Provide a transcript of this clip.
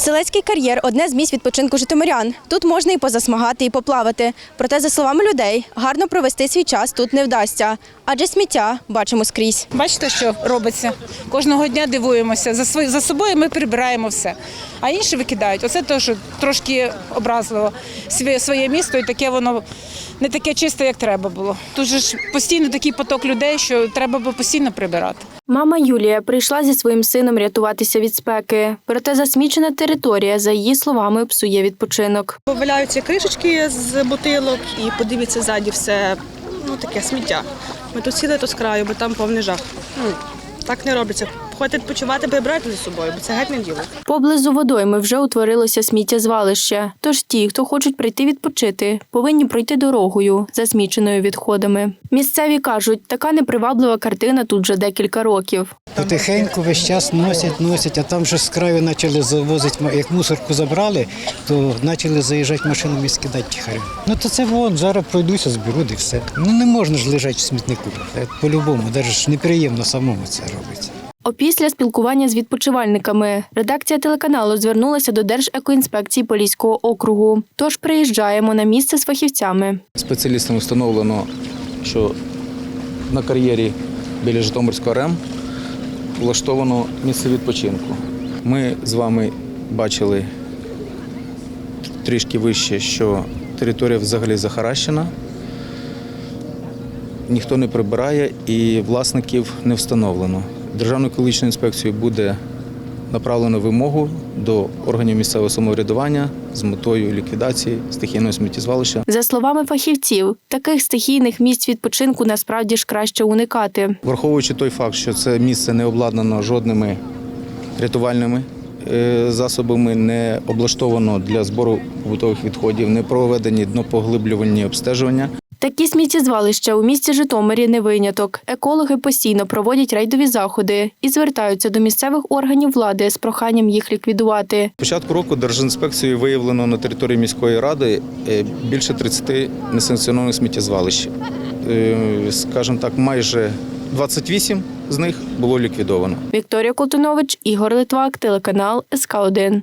Селецький кар'єр одне з місць відпочинку житомирян. Тут можна і позасмагати, і поплавати. Проте, за словами людей, гарно провести свій час тут не вдасться, адже сміття бачимо скрізь. Бачите, що робиться? Кожного дня дивуємося. За свої за собою ми прибираємо все. А інші викидають. Оце теж трошки образливо. Своє, своє місто і таке воно не таке чисте, як треба було. Тут ж постійно такий поток людей, що треба було постійно прибирати. Мама Юлія прийшла зі своїм сином рятуватися від спеки. Проте засмічена територія, за її словами, псує відпочинок. Валяються кришечки з бутилок і подивіться ззаді все ну таке сміття. Ми тут сіли тут з краю, бо там повний жах. Так не робиться. Ходьте відпочивати, прибрати за собою, бо це геть не діло. Поблизу водойми вже утворилося сміттєзвалище. Тож ті, хто хочуть прийти відпочити, повинні пройти дорогою, засміченою відходами. Місцеві кажуть, така неприваблива картина тут вже декілька років. Потихеньку весь час носять, носять, а там вже з краю почали завозити, як мусорку забрали, то почали заїжджати машинами і скидати тихарем. Ну то це вон, зараз пройдуся, зберу і все. Ну не можна ж лежати в смітнику. По-любому, навіть ж неприємно самому це робиться. Опісля спілкування з відпочивальниками редакція телеканалу звернулася до Держекоінспекції Поліського округу. Тож приїжджаємо на місце з фахівцями. Спеціалістам встановлено, що на кар'єрі біля Житомирського РЕМ влаштовано місце відпочинку. Ми з вами бачили трішки вище, що територія взагалі захаращена, ніхто не прибирає і власників не встановлено. Державною екологічною інспекцією буде направлено вимогу до органів місцевого самоврядування з метою ліквідації стихійного сміттєзвалища. За словами фахівців, таких стихійних місць відпочинку насправді ж краще уникати. Враховуючи той факт, що це місце не обладнано жодними рятувальними е, засобами, не облаштовано для збору побутових відходів, не проведені днопоглиблювальні обстежування. Такі сміттєзвалища у місті Житомирі не виняток. Екологи постійно проводять рейдові заходи і звертаються до місцевих органів влади з проханням їх ліквідувати. Початку року Держінспекцією виявлено на території міської ради е, більше 30 несанкціонованих сміттєзвалищ. Е, Скажімо так, майже 28 з них було ліквідовано. Вікторія Колтунович, Ігор Литвак, телеканал СК 1